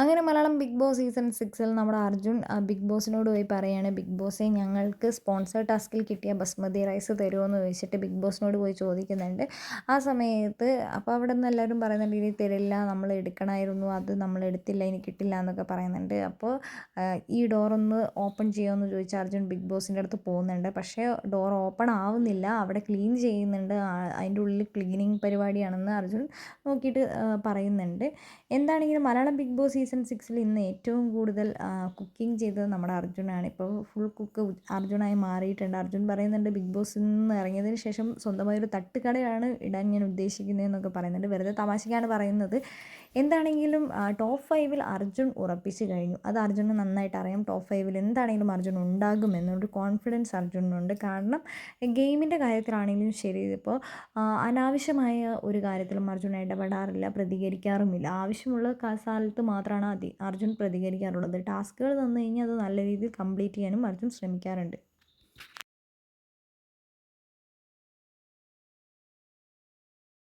അങ്ങനെ Malayalam big boss season സിക്സിൽ നമ്മുടെ അർജുൻ ബിഗ് ബോസിനോട് പോയി പറയുകയാണ് ബിഗ് ബോസെ ഞങ്ങൾക്ക് സ്പോൺസർ ടാസ്കിൽ കിട്ടിയ ബസ്മതി റൈസ് തരുമോ എന്ന് ചോദിച്ചിട്ട് ബിഗ് ബോസിനോട് പോയി ചോദിക്കുന്നുണ്ട്. ആ സമയത്ത് അപ്പോൾ അവിടെ നിന്ന് എല്ലാവരും പറയുന്നുണ്ട് ഇനി തരില്ല നമ്മൾ എടുക്കണമായിരുന്നു അത് നമ്മൾ എടുത്തില്ല ഇനി കിട്ടില്ല എന്നൊക്കെ പറയുന്നുണ്ട്. അപ്പോൾ ഈ ഡോറൊന്ന് ഓപ്പൺ ചെയ്യുമെന്ന് ചോദിച്ചാൽ അർജുൻ ബിഗ് ബോസിന്റെ അടുത്ത് പോകുന്നുണ്ട്. പക്ഷേ ഡോർ ഓപ്പൺ ആവുന്നില്ല അവിടെ ക്ലീൻ ചെയ്യുന്നുണ്ട് അതിന്റെ ഉള്ളിൽ ക്ലീനിങ് പരിപാടിയാണെന്ന് അർജുൻ നോക്കിയിട്ട് പറയുന്നുണ്ട്. എന്താണെങ്കിലും മലയാളം ബിഗ് ബോസ് സീസൺ സിക്സിൽ ഇന്ന് ഏറ്റവും കൂടുതൽ കുക്കിംഗ് ചെയ്തത് നമ്മുടെ അർജുനാണ്. ഇപ്പോൾ ഫുൾ കുക്ക് അർജുനായി മാറിയിട്ടുണ്ട്. അർജുൻ പറയുന്നുണ്ട് ബിഗ് ബോസിൽ നിന്ന് ഇറങ്ങിയതിന് ശേഷം സ്വന്തമായി ഒരു തട്ടുകടയാണ് ഇടാൻ ഞാൻ ഉദ്ദേശിക്കുന്നതെന്നൊക്കെ പറയുന്നുണ്ട്. വെറുതെ തമാശയ്ക്കാണ് പറയുന്നത്. എന്താണെങ്കിലും ടോപ്പ് ഫൈവിൽ അർജുൻ ഉറപ്പിച്ച് കഴിഞ്ഞു. അത് അർജുന് നന്നായിട്ട് അറിയാം. ടോപ്പ് ഫൈവിൽ എന്താണെങ്കിലും അർജുൻ ഉണ്ടാകും എന്നൊരു കോൺഫിഡൻസ് അർജുനുണ്ട്. കാരണം ഗെയിമിന്റെ കാര്യത്തിലാണെങ്കിലും ശരി ഇതിപ്പോൾ അനാവശ്യമായ ഒരു കാര്യത്തിലും അർജുൻ ഇടപെടാറില്ല പ്രതികരിക്കാറുമില്ല. ആവശ്യമുള്ള സ്ഥലത്ത് അർജുൻ പ്രതികരിക്കാറുള്ളത്? ടാസ്കുകൾ തന്നു കഴിഞ്ഞാൽ അത് നല്ല രീതിയിൽ കംപ്ലീറ്റ് ചെയ്യാനും അർജുൻ ശ്രമിക്കാറുണ്ട്.